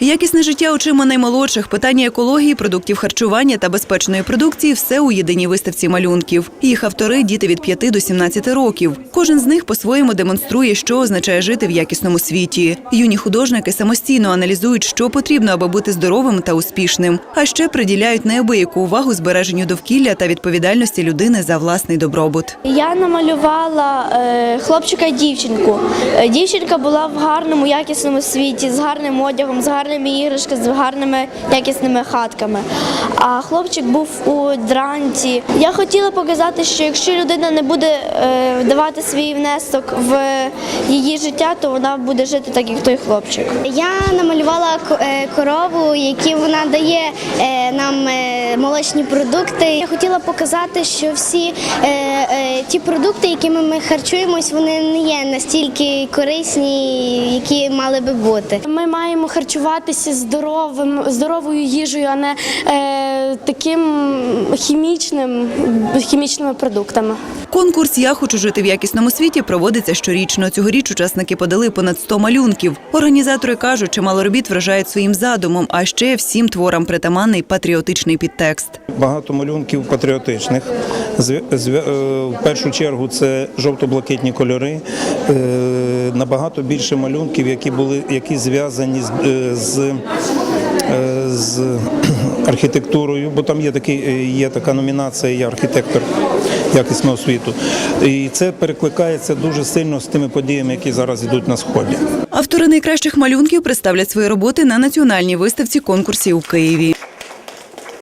Якісне життя очима наймолодших, питання екології, продуктів харчування та безпечної продукції все у єдиній виставці малюнків. Їх автори діти від 5 до 17 років. Кожен з них по-своєму демонструє, що означає жити в якісному світі. Юні художники самостійно аналізують, що потрібно, аби бути здоровим та успішним. А ще приділяють неабияку увагу збереженню довкілля та відповідальності людини за власний добробут. Я намалювала е, хлопчика і дівчинку. Е, Дівчинка була в гарному, якісному світі, з гарним одягом, з гарними іграшками, з гарними якісними хатками. А хлопчик був у дранці. Я хотіла показати, що якщо людина не буде е, давати свій внесок в її життя, то вона буде жити так, як той хлопчик. Я намалювала е, корову, які вона дає е, нам молочні продукти. Я хотіла показати, що всі ті продукти, якими ми харчуємось, вони не є настільки корисні, які мали би бути. Ми маємо харчуватися здоровим, здоровою їжею, а не е, таким хімічним, хімічними продуктами. Конкурс Я хочу жити в якісному світі проводиться щорічно. Цьогоріч учасники подали понад 100 малюнків. Організатори кажуть, чимало робіт вражають своїм задумом, а ще всім творам притаманний патріотичний підтекст. Багато малюнків патріотичних. Е, В першу чергу це жовто-блакитні кольори. Набагато більше малюнків, які були які зв'язані з, е, з, е, з архітектурою, бо там є такий, е, є така номінація Я архітектор якісного світу. І це перекликається дуже сильно з тими подіями, які зараз йдуть на сході. Автори найкращих малюнків представлять свої роботи на національній виставці конкурсів у Києві.